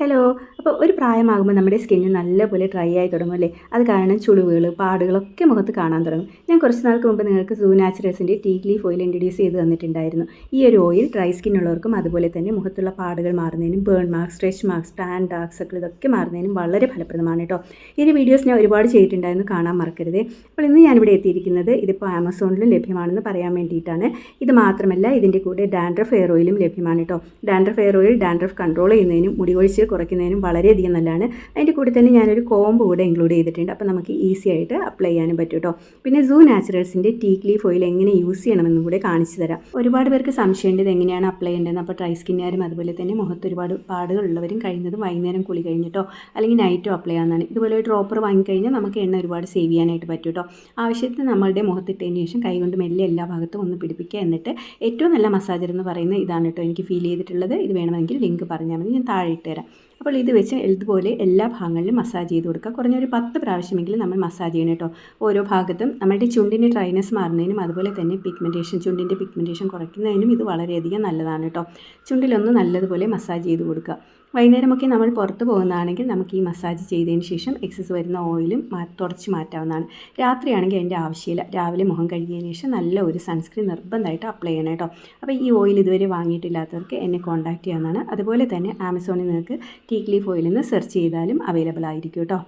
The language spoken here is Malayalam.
ഹലോ അപ്പോൾ ഒരു പ്രായമാകുമ്പോൾ നമ്മുടെ സ്കിന്ന് നല്ലപോലെ ഡ്രൈ ആയി തുടങ്ങും അല്ലേ? അത് കാരണം ചുളിവുകൾ പാടുകളൊക്കെ മുഖത്ത് കാണാൻ തുടങ്ങും. ഞാൻ കുറച്ച് നാൾക്ക് മുമ്പ് നിങ്ങൾക്ക് സൂ നാച്ചുറൽസിന്റെ ടീ ലീഫ് ഓയിൽ ഇൻട്രൊഡ്യൂസ് ചെയ്ത് തന്നിട്ടുണ്ടായിരുന്നു. ഈ ഒരു ഓയിൽ ഡ്രൈ സ്കിൻ ഉള്ളവർക്കും അതുപോലെ തന്നെ മുഖത്തുള്ള പാടുകൾ മാറുന്നതിനും burn marks stretch marks tan dark circle ഇതൊക്കെ മാറുന്നതിനും വളരെ ഫലപ്രദമാണ് കേട്ടോ ഈ വീഡിയോസ് ഞാൻ ഒരുപാട് ചെയ്തിട്ടുണ്ടായിരുന്നു. കാണാൻ മറക്കരുത്. അപ്പോൾ ഇന്ന് ഞാനിവിടെ എത്തിയിരിക്കുന്നത് ഇതിപ്പോൾ ആമസോണിലും ലഭ്യമാണെന്ന് പറയാൻ വേണ്ടിയിട്ടാണ്. ഇത് മാത്രമല്ല ഇതിന്റെ കൂടെ ഡാൻഡ്രഫ് ഹെയർ ഓയിലും ലഭ്യമാണ് കേട്ടോ dandruff hair oil dandruff control ചെയ്യുന്നതിനും മുടി കൊഴിച്ചിൽ കുറയ്ക്കുന്നതിനും വളരെയധികം നല്ലതാണ്. അതിന്റെ കൂടെ തന്നെ ഞാനൊരു കോംബ് കൂടെ ഇൻക്ലൂഡ് ചെയ്തിട്ടുണ്ട്. അപ്പോൾ നമുക്ക് ഈസി ആയിട്ട് അപ്ലൈ ചെയ്യാനും പറ്റും കേട്ടോ. പിന്നെ സൂ നാച്ചുറൽസിന്റെ ടീക്ക് ലീഫ് ഓയിൽ എങ്ങനെ യൂസ് ചെയ്യണമെന്നും കൂടെ കാണിച്ചു തരാം. ഒരുപാട് പേർക്ക് സംശയമുണ്ട് ഇത് എങ്ങനെയാണ് അപ്ലൈ ചെയ്യേണ്ടതെന്ന്. അപ്പോൾ ഡ്രൈ സ്കിന്നുകാരും അതുപോലെ തന്നെ മുഖത്ത് ഒരുപാട് പാടുകളുള്ളവരും കഴിയുന്നതും വൈകുന്നേരം കുളി കഴിഞ്ഞിട്ടോ അല്ലെങ്കിൽ നൈറ്റോ അപ്ലൈ ചെയ്യാവുന്നതാണ്. ഇതുപോലെ ഒരു ഡ്രോപ്പർ വാങ്ങിക്കഴിഞ്ഞാൽ നമുക്ക് എണ്ണ ഒരുപാട് സേവ് ചെയ്യാനായിട്ട് പറ്റും കേട്ടോ. ആവശ്യത്തിന് നമ്മളുടെ മുഖത്തിട്ടതിന് ശേഷം കൈകൊണ്ട് മെല്ലെ എല്ലാ ഭാഗത്തും ഒന്ന് പിടിപ്പിക്കുക. എന്നിട്ട് ഏറ്റവും നല്ല മസാജർ എന്ന് പറയുന്നത് ഇതാണ് കേട്ടോ. എനിക്ക് ഫീൽ ചെയ്തിട്ടുള്ളത്. ഇത് വേണമെങ്കിൽ ലിങ്ക് പറഞ്ഞാൽ മതി. ഞാൻ താഴെ ഇട്ട് തരാം. അപ്പോൾ ഇത് വെച്ച് ഇതുപോലെ എല്ലാ ഭാഗങ്ങളിലും മസാജ് ചെയ്ത് കൊടുക്കുക. കുറഞ്ഞൊരു പത്ത് പ്രാവശ്യമെങ്കിലും നമ്മൾ മസാജ് ചെയ്യണം കേട്ടോ. ഓരോ ഭാഗത്തും നമ്മുടെ ചുണ്ടിന്റെ ഡ്രൈനസ് മാറുന്നതിനും അതുപോലെ തന്നെ പിഗ്മെന്റേഷൻ ചുണ്ടിന്റെ പിഗ്മെന്റേഷൻ കുറയ്ക്കുന്നതിനും ഇത് വളരെയധികം നല്ലതാണ് കേട്ടോ. ചുണ്ടിലൊന്ന് നല്ലതുപോലെ മസാജ് ചെയ്ത് കൊടുക്കുക. വൈകുന്നേരമൊക്കെ നമ്മൾ പുറത്ത് പോകുന്നതാണെങ്കിൽ നമുക്ക് ഈ മസാജ് ചെയ്തതിന് ശേഷം എക്സസ് വരുന്ന ഓയിലും തുടച്ച് മാറ്റാവുന്നതാണ്. രാത്രിയാണെങ്കിൽ അതിന്റെ ആവശ്യമില്ല. രാവിലെ മുഖം കഴുകിയതിന് ശേഷം നല്ല ഒരു സൺസ്ക്രീൻ നിർബന്ധമായിട്ട് അപ്ലൈ ചെയ്യണം കേട്ടോ. അപ്പോൾ ഈ ഓയിൽ ഇതുവരെ വാങ്ങിയിട്ടില്ലാത്തവർക്ക് എന്നെ കോൺടാക്റ്റ് ചെയ്യാവുന്നതാണ്. അതുപോലെ തന്നെ ആമസോണിൽ നിങ്ങൾക്ക് ടീക്ക് ഫോയിൽ നിന്ന് സെർച്ച് ചെയ്താലും അവൈലബിൾ ആയിരിക്കും കേട്ടോ